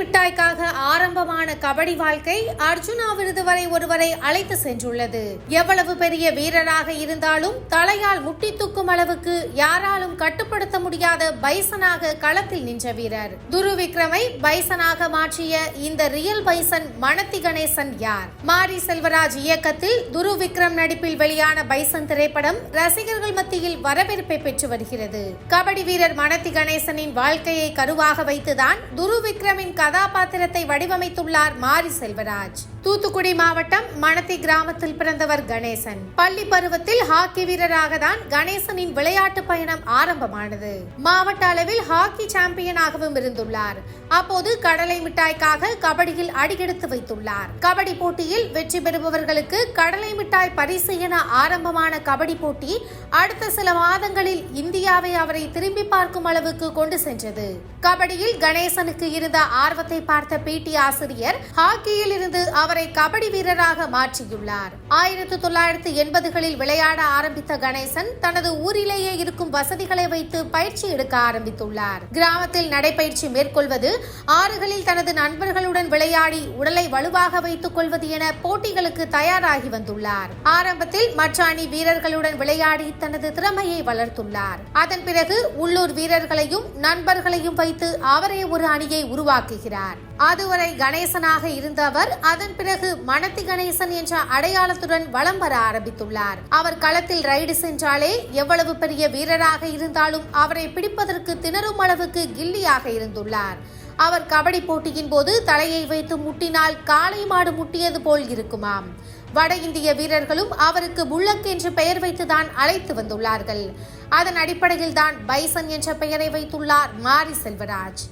மிட்டாய்க்காக ஆரம்பமான கபடி வாழ்க்கை அர்ஜுனா விருது வரை ஒருவரை அழைத்து சென்றுள்ளது. எவ்வளவு பெரிய வீரராக இருந்தாலும் தலையால் முட்டி தூக்கும் அளவுக்கு யாராலும் கட்டுப்படுத்த முடியாத பைசனாக களத்தில் நின்ற வீரர். துரு விக்ரமை பைசனாக மாற்றிய இந்த ரியல் பைசன் மணத்தி கணேசன் யார்? மாரி செல்வராஜ் இயக்கத்தில் துரு விக்ரம் நடிப்பில் வெளியான பைசன் திரைப்படம் ரசிகர்கள் மத்தியில் வரவேற்பை பெற்று வருகிறது. கபடி வீரர் மணத்தி கணேசனின் வாழ்க்கையை கருவாக வைத்துதான் துரு விக்ரமின் கதாபாத்திரத்தை வடிவமைத்துள்ளார் மாரி செல்வராஜ். தூத்துக்குடி மாவட்டம் மணத்தி கிராமத்தில் பிறந்தவர் கணேசன். பள்ளி பருவத்தில் ஹாக்கி வீரராக தான் கணேசனின் விளையாட்டு பயணம் ஆரம்பமானது. மாவட்ட அளவில் ஹாக்கி சாம்பியனாகவும் இருந்துள்ளார். அப்போது கடலை மிட்டாய்க்காக கபடியில் அடியெடுத்து வைத்துள்ளார். கபடி போட்டியில் வெற்றி பெறுபவர்களுக்கு கடலை மிட்டாய் பரிசு என ஆரம்பமான கபடி போட்டி அடுத்த சில மாதங்களில் இந்தியாவை அவரை திரும்பி பார்க்கும் அளவுக்கு கொண்டு சென்றது. கபடியில் கணேசனுக்கு இருந்த ஆர்வத்தை பார்த்த பிடி ஆசிரியர் ஹாக்கியில் இருந்து அவர் கபடி வீரராக மாற்றியுள்ளார். ஆயிரத்தி தொள்ளாயிரத்தி எண்பதுகளில் விளையாட ஆரம்பித்த கணேசன் தனது ஊரிலேயே இருக்கும் வசதிகளை வைத்து பயிற்சி எடுக்க ஆரம்பித்துள்ளார். கிராமத்தில் நடைபயிற்சி மேற்கொள்வது ஆறுகளில் தனது நண்பர்களுடன் விளையாடி உடலை வலுவாக வைத்துக் கொள்வது என போட்டிகளுக்கு தயாராகி வந்துள்ளார். ஆரம்பத்தில் மற்ற அணி வீரர்களுடன் விளையாடி தனது திறமையை வளர்த்துள்ளார். அதன் பிறகு உள்ளூர் வீரர்களையும் நண்பர்களையும் வைத்து அவரே ஒரு அணியை உருவாக்குகிறார். அதுவரை கணேசனாக இருந்த அவர் அதன் பிறகு மணத்தி கணேசன் என்ற அடையாளத்துடன் வலம் வர ஆரம்பித்துள்ளார். அவர் களத்தில் ரைடு சென்றாலே எவ்வளவு பெரிய வீரராக இருந்தாலும் அவரை பிடிப்பதற்கு திணறும் அளவுக்கு கில்லியாக இருந்துள்ளார். அவர் கபடி போட்டியின் போது தலையை வைத்து முட்டினால் காளை மாடு முட்டியது போல் இருக்குமாம். வட இந்திய வீரர்களும் அவருக்கு புல்லக் என்று பெயர் வைத்துதான் அழைத்து வந்துள்ளார்கள். அதன் அடிப்படையில் தான் பைசன் என்ற பெயரை வைத்துள்ளார் மாரி செல்வராஜ்.